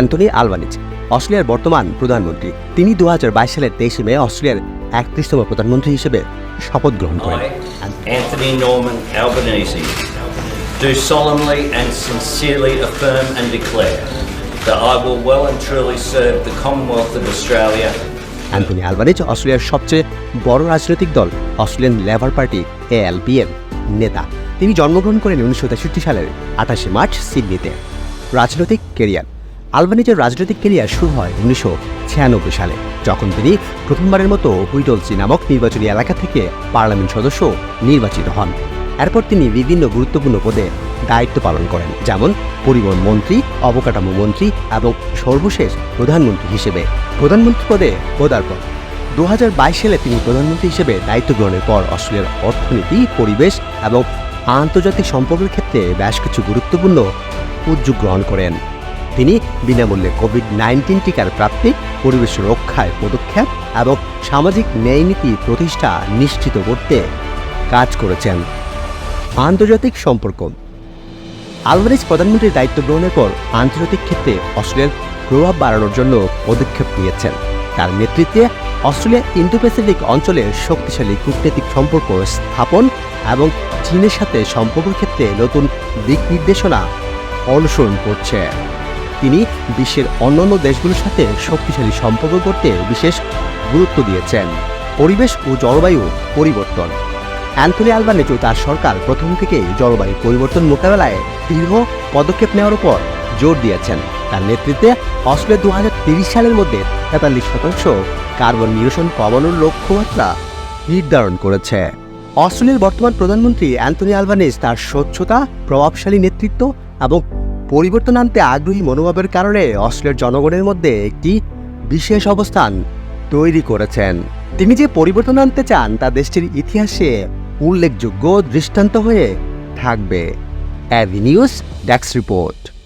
Antony Albanese অস্ট্রেলিয়ার বর্তমান প্রধানমন্ত্রী। তিনি দু হাজার বাইশ সালের তেইশে মে অস্ট্রেলিয়ার একত্রিশতম প্রধানমন্ত্রী হিসেবে শপথ গ্রহণ করেন। Do solemnly and sincerely affirm and declare that I will well and truly serve the Commonwealth of Australia. Anthony Albanese অস্ট্রেলিয়ার সবচেয়ে বড় রাজনৈতিক দল অস্ট্রেলিয়ান লেবার পার্টি এএলপি এর নেতা। তিনি জন্মগ্রহণ করেন উনিশশো তেষট্টি সালের আঠাশে মার্চ সিডনিতে। রাজনৈতিক কেরিয়ার আলবানিজের রাজনৈতিক কেরিয়ার শুরু হয় উনিশশো ছিয়ানব্বই সালে, যখন তিনি প্রথমবারের মতো হুইটলসি নামক নির্বাচনী এলাকা থেকে পার্লামেন্ট সদস্য নির্বাচিত হন। এরপর তিনি বিভিন্ন গুরুত্বপূর্ণ পদে দায়িত্ব পালন করেন, যেমন পরিবহন মন্ত্রী, অবকাঠামো মন্ত্রী এবং সর্বশেষ প্রধানমন্ত্রী হিসেবে। প্রধানমন্ত্রী পদে পদার্পণ। দু হাজার বাইশ সালে তিনি প্রধানমন্ত্রী হিসেবে দায়িত্ব গ্রহণের পর অস্ট্রেলিয়ার অর্থনীতি, পরিবেশ এবং আন্তর্জাতিক সম্পর্কের ক্ষেত্রে বেশ কিছু গুরুত্বপূর্ণ উদ্যোগ গ্রহণ করেন। তিনি বিনামূল্যে কোভিড নাইন্টিন টিকার প্রাপ্তি, পরিবেশ রক্ষায় পদক্ষেপ এবং সামাজিক ন্যায় নীতি প্রতিষ্ঠা নিশ্চিত করতে কাজ করেছেন। আন্তর্জাতিক সম্পর্ক। আলভারেজ প্রধানমন্ত্রীর দায়িত্ব গ্রহণের পর আন্তর্জাতিক ক্ষেত্রে অস্ট্রেলিয়ার প্রভাব বাড়ানোর জন্য পদক্ষেপ নিয়েছেন। তার নেতৃত্বে অস্ট্রেলিয়া ইন্দো প্যাসিফিক অঞ্চলে শক্তিশালী কূটনৈতিক সম্পর্ক স্থাপন এবং চীনের সাথে সম্পর্কের ক্ষেত্রে নতুন দিক নির্দেশনা অনুসরণ করছে। তিনি বিশ্বের অন্যান্য দেশগুলোর সাথে শক্তিশালী সম্পর্ক করতে বিশেষ গুরুত্ব দিয়েছেন। পরিবেশ ও জলবায়ু পরিবর্তন। অ্যান্থনি আলবানেজো তার সরকার প্রথম থেকেই জলবায়ু পরিবর্তন মোকাবেলায় দৃঢ় পদক্ষেপ নেওয়ার উপর জোর দিয়েছেন। তার নেতৃত্বে অস্ট্রেলিয়া দু সালের মধ্যে তেতাল্লিশ শতাংশ কার্বন নিরসন কমানোর লক্ষ্যমাত্রা নির্ধারণ করেছে। অস্ট্রেলিয়ার বর্তমান প্রধানমন্ত্রী অ্যান্থনি আলবানেজ তার স্বচ্ছতা, প্রভাবশালী নেতৃত্ব এবং পরিবর্তন আনতে আগ্রহী মনোভাবের কারণে অস্ট্রেলিয়ার জনগণের মধ্যে একটি বিশেষ অবস্থান তৈরি করেছেন। তিনি যে পরিবর্তন আনতে চান, তা দেশটির ইতিহাসে উল্লেখযোগ্য দৃষ্টান্ত হয়ে থাকবে। অ্যাভিনিউস ড্যাক্স রিপোর্ট।